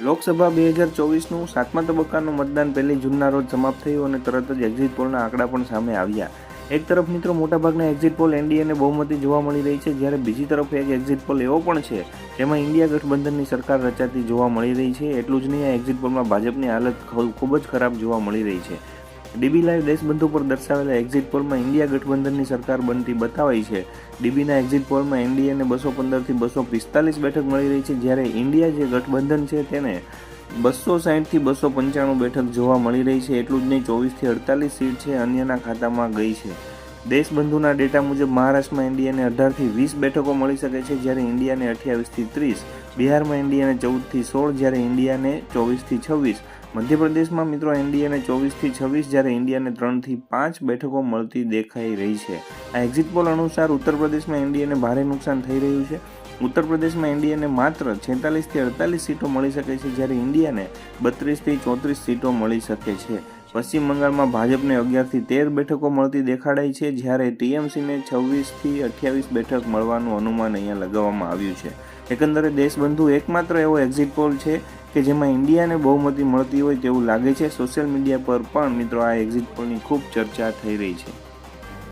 લોકસભા બે હજાર ચોવીસનું સાતમા તબક્કાનું મતદાન પહેલી જૂનના રોજ સમાપ્ત થયું અને તરત જ એક્ઝિટ પોલના આંકડા પણ સામે આવ્યા. એક તરફ મિત્રો મોટાભાગના એક્ઝિટ પોલ એનડીએને બહુમતી જોવા મળી રહી છે, જ્યારે બીજી તરફ એક એક્ઝિટ પોલ એવો પણ છે, જેમાં ઇન્ડિયા ગઠબંધનની સરકાર રચાતી જોવા મળી રહી છે, એટલું જ નહીં, આ એક્ઝિટ પોલમાં ભાજપની હાલત ખૂબ જ ખરાબ જોવા મળી રહી છે. ડીબી લાઈવ દેશબંધુ પર દર્શાવેલા એક્ઝિટ પોલમાં ઇન્ડિયા ગઠબંધનની સરકાર બનતી બતાવાઈ છે. ડીબીના એક્ઝિટ પોલમાં એનડીએને બસો પંદરથી બસો પિસ્તાલીસ બેઠક મળી રહી છે. જ્યારે ઇન્ડિયા જે ગઠબંધન છે તેને બસો સાહીઠથી બસો પંચાણું બેઠક જોવા મળી રહી છે. એટલું જ નહીં, ચોવીસથી અડતાલીસ સીટ છે અન્યના ખાતામાં ગઈ છે. દેશબંધુના ડેટા મુજબ મહારાષ્ટ્રમાં ઇન્ડિયાને અઢારથી વીસ બેઠકો મળી શકે છે, જ્યારે ઇન્ડિયાને અઠ્યાવીસથી ત્રીસ, બિહારમાં ઇન્ડિયાને ચૌદથી સોળ, જ્યારે ઇન્ડિયાને ચોવીસથી છવ્વીસ, મધ્યપ્રદેશમાં મિત્રો એનડીએને ચોવીસથી છવ્વીસ, જ્યારે ઇન્ડિયાને ત્રણથી પાંચ બેઠકો મળતી દેખાઈ રહી છે. આ એક્ઝિટ પોલ અનુસાર ઉત્તર પ્રદેશમાં એનડીએને ભારે નુકસાન થઈ રહ્યું છે. ઉત્તર પ્રદેશમાં એનડીએને માત્ર છેતાલીસથી અડતાલીસ સીટો મળી શકે છે, જ્યારે ઇન્ડિયાને બત્રીસથી ચોત્રીસ સીટો મળી શકે છે. પશ્ચિમ બંગાળમાં ભાજપને અગિયારથી તેર બેઠકો મળતી દેખાડાઈ છે, જ્યારે ટીએમસીને છવ્વીસથી અઠ્યાવીસ બેઠક મળવાનું અનુમાન અહીંયા લગાવવામાં આવ્યું છે. એકંદરે દેશબંધુ એકમાત્ર એવો એક્ઝિટ પોલ છે કે જેમાં ઇન્ડિયાને બહુમતી મળતી હોય તેવું લાગે છે. સોશિયલ મીડિયા પર પણ મિત્રો આ એક્ઝિટ પોલની ખૂબ ચર્ચા થઈ રહી છે.